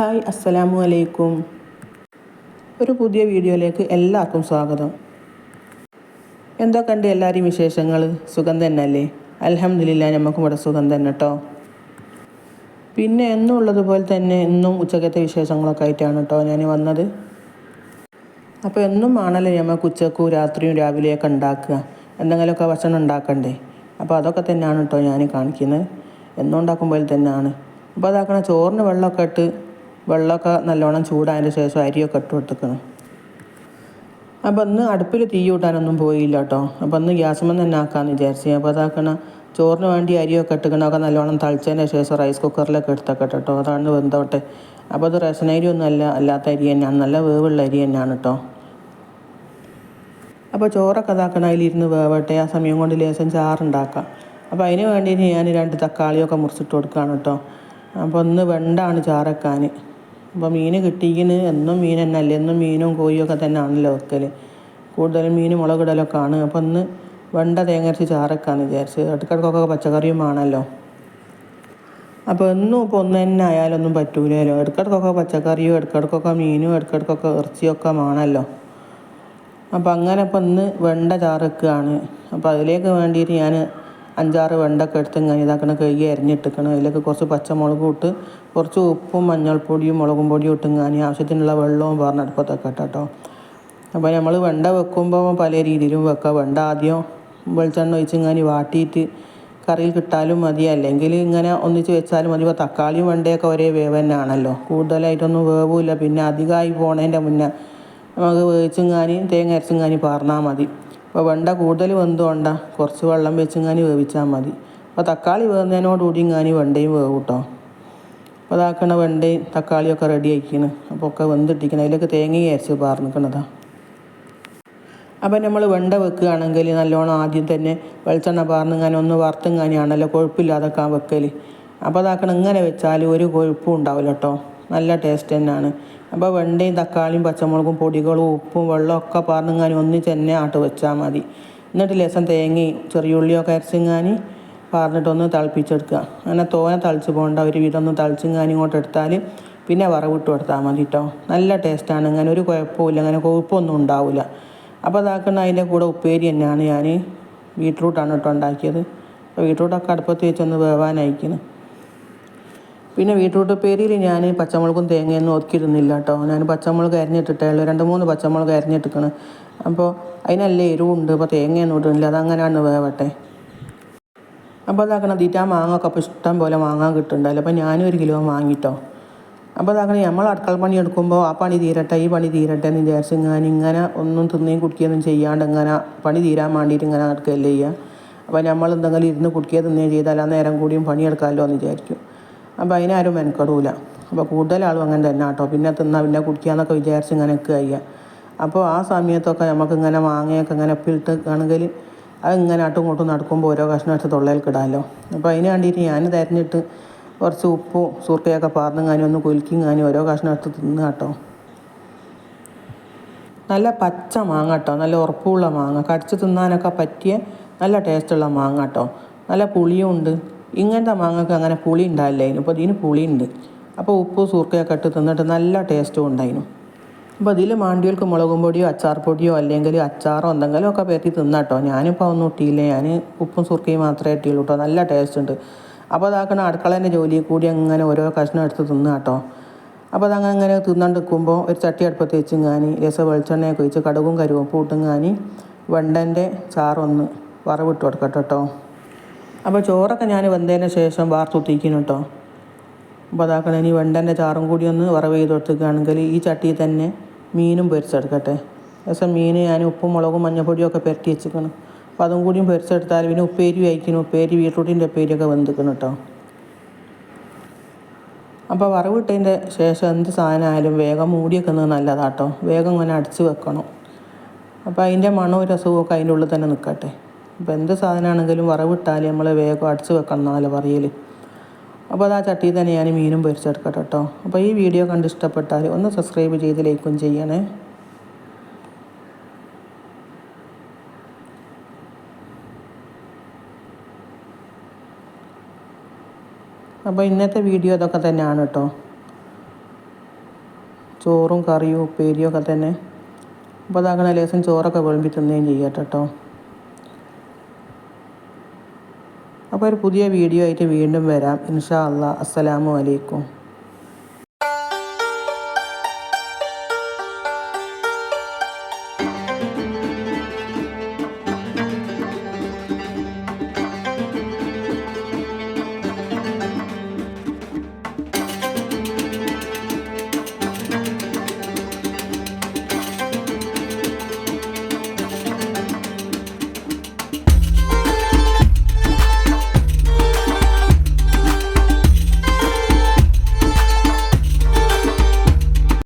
Hi അസ്സലാമു അലൈക്കും. ഒരു പുതിയ വീഡിയോയിലേക്ക് എല്ലാവർക്കും സ്വാഗതം. എന്തൊക്കെയുണ്ട് എല്ലാവരെയും വിശേഷങ്ങൾ സുഖം തന്നെ അല്ലേ അലഹമില്ല നമുക്കും ഇവിടെ സുഖം തന്നെ കേട്ടോ പിന്നെ എന്നും ഉള്ളതുപോലെ തന്നെ ഇന്നും ഉച്ചക്കത്തെ വിശേഷങ്ങളൊക്കെ ആയിട്ടാണ് കേട്ടോ ഞാൻ വന്നത്. അപ്പോൾ എന്നും ആണല്ലോ നമുക്ക് ഉച്ചക്കും രാത്രിയും രാവിലെയൊക്കെ ഉണ്ടാക്കുക. എന്തെങ്കിലുമൊക്കെ ഭക്ഷണം ഉണ്ടാക്കണ്ടേ? അപ്പോൾ അതൊക്കെ തന്നെയാണ് കേട്ടോ ഞാൻ കാണിക്കുന്നത്. എന്നും ഉണ്ടാക്കുമ്പോൾ തന്നെയാണ്. അപ്പോൾ അതാക്കണ ചോറിന് വെള്ളമൊക്കെ ഇട്ട് വെള്ളമൊക്കെ നല്ലോണം ചൂടായതിന് ശേഷം അരിയൊക്കെ ഇട്ട് കൊടുത്തേക്കണം. അപ്പം ഇന്ന് അടുപ്പിൽ തീ കൂട്ടാനൊന്നും പോയില്ല കേട്ടോ. അപ്പം ഇന്ന് ഗ്യാസുമ്മ തന്നെ ആക്കാമെന്ന് വിചാരിച്ചു. അപ്പോൾ അതാക്കണ ചോറിന് വേണ്ടി അരിയൊക്കെ ഇട്ടുക്കണമൊക്കെ നല്ലോണം തളിച്ചതിന് ശേഷം റൈസ് കുക്കറിലൊക്കെ എടുത്തൊക്കെ കേട്ടോ അതാണ് വെന്തോട്ടെ. അപ്പോൾ അത് റേഷൻ അരി ഒന്നും അല്ല അല്ലാത്ത അരി തന്നെയാണ്. നല്ല വേവുള്ള അരി തന്നെയാണ് കേട്ടോ അപ്പോൾ ചോറൊക്കെ ഇതാക്കണം അതിലിരുന്ന് വേവട്ടെ. ആ സമയം കൊണ്ട് ലേശം ചാറുണ്ടാക്കാം. അപ്പോൾ അതിന് വേണ്ടിയിട്ട് ഞാൻ രണ്ട് തക്കാളിയൊക്കെ മുറിച്ചിട്ട് കൊടുക്കുകയാണ് കേട്ടോ അപ്പോൾ ഒന്ന് വെണ്ടാണ് ചാറക്കാൻ അപ്പോൾ മീൻ കിട്ടിയിന് എന്നും മീൻ തന്നെ അല്ലേ? എന്നും മീനും കോഴിയൊക്കെ തന്നെ ആണല്ലോ വെക്കൽ കൂടുതലും മീൻ മുളകിടലൊക്കെ ആണ്. അപ്പോൾ ഒന്ന് വെണ്ട തേങ്ങരച്ച് ചാറക്കാന്ന് വിചാരിച്ച്. ഇടക്കിടക്കൊക്കെ പച്ചക്കറിയും ആണല്ലോ അപ്പോൾ എന്നും ഇപ്പോൾ ഒന്ന് തന്നെ ആയാലൊന്നും പറ്റൂലല്ലോ. ഇടക്കിടക്കൊക്കെ പച്ചക്കറിയും ഇടക്കിടക്കൊക്കെ മീനും ഇടക്കിടക്കൊക്കെ ഇറച്ചിയൊക്കെ ആണല്ലോ അപ്പോൾ അങ്ങനെ ഇപ്പം ഇന്ന് വെണ്ട ചാറക്കുകയാണ് അപ്പോൾ അതിലേക്ക് വേണ്ടിയിട്ട് ഞാൻ അഞ്ചാറ് വെണ്ടൊക്കെ എടുത്ത് ഇങ്ങനെ ഇതാക്കണം കഴുകി അരിഞ്ഞിട്ടിക്കണം അതിലേക്ക് കുറച്ച് പച്ചമുളകും ഇട്ട് കുറച്ച് ഉപ്പും മഞ്ഞൾപ്പൊടിയും മുളകും പൊടിയും ഇട്ട് ഇങ്ങനെ ആവശ്യത്തിനുള്ള വെള്ളവും പറഞ്ഞെടുപ്പത്തൊക്കെ ഇട്ടോ അപ്പോൾ നമ്മൾ വെണ്ട വെക്കുമ്പോൾ പല രീതിയിലും വെക്കാം. വെണ്ട ആദ്യം വെളിച്ചെണ്ണ ഒഴിച്ച് ഇങ്ങനെ വാട്ടിയിട്ട് കറിയിൽ കിട്ടാലും മതി. അല്ലെങ്കിൽ ഇങ്ങനെ ഒന്നിച്ച് വെച്ചാലും മതി. ഇപ്പോൾ തക്കാളിയും വെണ്ടയൊക്കെ ഒരേ വേവ് തന്നെയാണല്ലോ. കൂടുതലായിട്ടൊന്നും വേവില്ല. പിന്നെ അധികമായി പോണതിന്റെ മുന്നേ നമുക്ക് വേവിച്ചും കാനി തേങ്ങ അരച്ചും കാനി പാർന്നാൽ മതി. അപ്പോൾ വെണ്ട കൂടുതൽ വെന്തുകൊണ്ട കുറച്ച് വെള്ളം വെച്ചിങ്ങാനി വേവിച്ചാൽ മതി. അപ്പോൾ തക്കാളി വേകുന്നതിനോടുകൂടി ഇങ്ങാനി വെണ്ടയും വേവും കേട്ടോ അപ്പോൾ അതാക്കണ വെണ്ടയും തക്കാളിയൊക്കെ റെഡി ആക്കിയാണ് അപ്പോൾ ഒക്കെ വെന്തിട്ടിക്കണം അതിലൊക്കെ തേങ്ങയും അരച്ച് പാർന്നിക്കണതാ. അപ്പം നമ്മൾ വെണ്ട വെക്കുകയാണെങ്കിൽ നല്ലോണം ആദ്യം തന്നെ വെളിച്ചെണ്ണ പാർന്നിങ്ങനെ ഒന്ന് വറുത്തിങ്ങാനെയാണല്ലോ കൊഴുപ്പില്ലാതൊക്കെ വെക്കൽ അപ്പോൾ അതാക്കണം ഇങ്ങനെ വെച്ചാൽ ഒരു കൊഴുപ്പും ഉണ്ടാവില്ല കേട്ടോ നല്ല ടേസ്റ്റ് തന്നെയാണ്. അപ്പോൾ വെണ്ടയും തക്കാളിയും പച്ചമുളകും പൊടികളും ഉപ്പും വെള്ളവും ഒക്കെ പാർന്നിങ്ങാനും ഒന്നിച്ച് തന്നെ ആട്ട് വെച്ചാൽ മതി. എന്നിട്ട് ലേശം തേങ്ങയും ചെറിയുള്ളിയൊക്കെ അരച്ചിങ്ങാനി പാർന്നിട്ടൊന്ന് തിളപ്പിച്ചെടുക്കുക. അങ്ങനെ തോനെ തളിച്ച് പോകേണ്ട ഒരു വിധം ഒന്ന് തളിച്ചിങ്ങാനി ഇങ്ങോട്ട് എടുത്താൽ പിന്നെ വറവിട്ട് കൊടുത്താൽ മതി കേട്ടോ നല്ല ടേസ്റ്റാണ് അങ്ങനെ ഒരു കുഴപ്പമില്ല അങ്ങനെ കൊഴുപ്പൊന്നും ഉണ്ടാവില്ല അപ്പോൾ അതാക്കുന്ന അതിന്റെ കൂടെ ഉപ്പേരി തന്നെയാണ് ഞാൻ ബീട്രൂട്ടാണ് കേട്ടോ ഉണ്ടാക്കിയത്. അപ്പോൾ ബീട്രൂട്ടൊക്കെ അടുപ്പത്ത് വെച്ചൊന്ന് വേവാനയക്കുന്നു പിന്നെ ബീട്രൂട്ട് പേരിൽ ഞാൻ പച്ചമുളകും തേങ്ങയൊന്നും ഒതുക്കിയിരുന്നില്ല കേട്ടോ. ഞാൻ പച്ചമുളക് അരിഞ്ഞിട്ടിട്ടേ രണ്ട് മൂന്ന് പച്ചമുളക് അരിഞ്ഞിട്ടിക്കണ് അപ്പോൾ അതിനല്ല എരിവുണ്ട്. അപ്പോൾ തേങ്ങയൊന്നും ഇടുന്നില്ല. അതങ്ങനെയാണ് വേവട്ടെ. അപ്പോൾ അതാക്കണം തീറ്റാ മാങ്ങൊക്കെ അപ്പോൾ ഇഷ്ടം പോലെ മാങ്ങാൻ കിട്ടുന്നുണ്ടല്ലോ അപ്പോൾ ഞാനും ഒരു കിലോ വാങ്ങിട്ടോ. അപ്പോൾ അതാക്കണം നമ്മൾ അടുക്കള പണി എടുക്കുമ്പോൾ ആ പണി തീരട്ടെ ഈ പണി തീരട്ടെ എന്ന് വിചാരിച്ച് ഞാൻ ഇങ്ങനെ ഒന്നും തിന്നുകയും കുടിക്കുകയൊന്നും ചെയ്യാണ്ട് ഇങ്ങനെ പണി തീരാൻ വേണ്ടിയിട്ട് ഇങ്ങനെ നടക്കുകയല്ലേ ചെയ്യുക. അപ്പോൾ നമ്മൾ എന്തെങ്കിലും ഇരുന്ന് കുടിക്കുക തിന്നുകയും ചെയ്താൽ ആ നേരം കൂടിയും പണിയെടുക്കാമല്ലോ എന്ന് വിചാരിക്കും. അപ്പോൾ അതിനാരും മെനക്കെടൂല. അപ്പോൾ കൂടുതൽ ആളും അങ്ങനെ തന്നെ കേട്ടോ പിന്നെ തിന്നാൽ പിന്നെ കുടിക്കാന്നൊക്കെ വിചാരിച്ച് ഇങ്ങനെ കഴിയുക അപ്പോൾ ആ സമയത്തൊക്കെ നമുക്ക് ഇങ്ങനെ മാങ്ങയൊക്കെ ഇങ്ങനെ ഉപ്പിലിട്ട് ആണെങ്കിൽ അത് ഇങ്ങനെ ആട്ടും കൂട്ടും നടക്കുമ്പോൾ ഓരോ കഷ്ണം എടുത്ത് തൊള്ളയിൽ കിടാമല്ലോ അപ്പോൾ അതിന് വേണ്ടിയിട്ട് ഞാൻ തിരഞ്ഞിട്ട് കുറച്ച് ഉപ്പും സുർക്കയൊക്കെ കാനും ഒന്ന് കുലുക്കിങ്ങാനും ഓരോ കഷ്ണം എടുത്ത് തിന്ന് കേട്ടോ നല്ല പച്ച മാങ്ങ കേട്ടോ നല്ല ഉറപ്പുള്ള മാങ്ങ. കടിച്ച് തിന്നാനൊക്കെ പറ്റിയ നല്ല ടേസ്റ്റുള്ള മാങ്ങ കേട്ടോ നല്ല പുളിയും ഉണ്ട്. ഇങ്ങനത്തെ മാങ്ങക്ക് അങ്ങനെ പുളി ഉണ്ടാവില്ല അതിന് അപ്പോൾ ഇതിന് പുളിയുണ്ട്. അപ്പോൾ ഉപ്പ് സൂർക്കയൊക്കെ ഇട്ട് തിന്നിട്ട് നല്ല ടേസ്റ്റും ഉണ്ടായിരുന്നു. അപ്പോൾ ഇതിൽ മാണ്ടികൾക്ക് മുളകും പൊടിയോ അച്ചാർ പൊടിയോ അല്ലെങ്കിൽ അച്ചാറോ എന്തെങ്കിലും ഒക്കെ പറ്റി തിന്നാട്ടോ. ഞാനിപ്പോൾ ഒന്നും ഇട്ടിയില്ല. ഞാൻ ഉപ്പും സുർക്കയും മാത്രമേ ഇട്ടിയുള്ളൂ കേട്ടോ നല്ല ടേസ്റ്റ് ഉണ്ട്. അപ്പോൾ അതാക്കണ അടുക്കളേന്റെ ജോലി കൂടി അങ്ങനെ ഓരോ കഷ്ണം എടുത്ത് തിന്നുക കേട്ടോ അപ്പോൾ അതങ്ങനെ അങ്ങനെ തിന്നാണ്ട് നിൽക്കുമ്പോൾ ഒരു ചട്ടി അടുപ്പത്ത് വെച്ച് ഞാൻ രസ വെളിച്ചെണ്ണയൊക്കെ ഒഴിച്ച് കടുകും കരുവപ്പും ഇട്ടും ഞാൻ വെണ്ടന്റെ ചാറൊന്ന് വറവിട്ട് കൊടുക്കട്ടെ കേട്ടോ അപ്പോൾ ചോറൊക്കെ ഞാൻ വെന്തതിന് ശേഷം വാർത്തുത്തിക്കുന്നു കേട്ടോ അപ്പോൾ അതാക്കണം ഇനി വെണ്ടന്റെ ചാറും കൂടി ഒന്ന് വറവ് ചെയ്ത് കൊടുത്തേക്കുകയാണെങ്കിൽ ഈ ചട്ടിയിൽ തന്നെ മീനും പൊരിച്ചെടുക്കട്ടെ. രസം മീൻ ഞാൻ ഉപ്പും മുളകും മഞ്ഞപ്പൊടിയും ഒക്കെ പുരട്ടി വെച്ചിരിക്കണം. അപ്പോൾ അതും കൂടിയും പൊരിച്ചെടുത്താൽ പിന്നെ ഉപ്പേരി വയ്ക്കണം ഉപ്പേരി ബീട്രൂട്ടിന്റെ ഉപ്പേരിയൊക്കെ വെന്തിക്കണം കേട്ടോ അപ്പോൾ വറവിട്ടതിന്റെ ശേഷം എന്ത് സാധനമായാലും വേഗം മൂടിയൊക്കെ നല്ലതാട്ടോ വേഗം ഇങ്ങനെ അടിച്ച് വെക്കണം. അപ്പോൾ അതിന്റെ മണവും രസവും ഒക്കെ അതിന്റെ ഉള്ളിൽ തന്നെ നിൽക്കട്ടെ. അപ്പോൾ എന്ത് സാധനമാണെങ്കിലും വറവിട്ടാൽ നമ്മൾ വേഗം അടിച്ച് വെക്കണം എന്നല്ല പറയൽ അപ്പോൾ അത് ആ ചട്ടിയിൽ തന്നെ ഞാൻ മീനും പൊരിച്ചെടുക്കട്ടെ കേട്ടോ. അപ്പോൾ ഈ വീഡിയോ കണ്ട് ഇഷ്ടപ്പെട്ടാൽ ഒന്ന് സബ്സ്ക്രൈബ് ചെയ്ത് ലൈക്കും ചെയ്യണേ. അപ്പോൾ ഇന്നത്തെ വീഡിയോ ഇതൊക്കെ തന്നെയാണ് കേട്ടോ. ചോറും കറിയും ഉപ്പേരിയും ഒക്കെ തന്നെ. അപ്പോൾ അതാകണ ലേശം ചോറൊക്കെ വിളമ്പി തിന്നുകയും ചെയ്യട്ടെ കേട്ടോ അപ്പോൾ ഒരു പുതിയ വീഡിയോ ആയിട്ട് വീണ്ടും വരാം. ഇൻഷാ അല്ലാ അസ്സലാമു അലൈക്കും.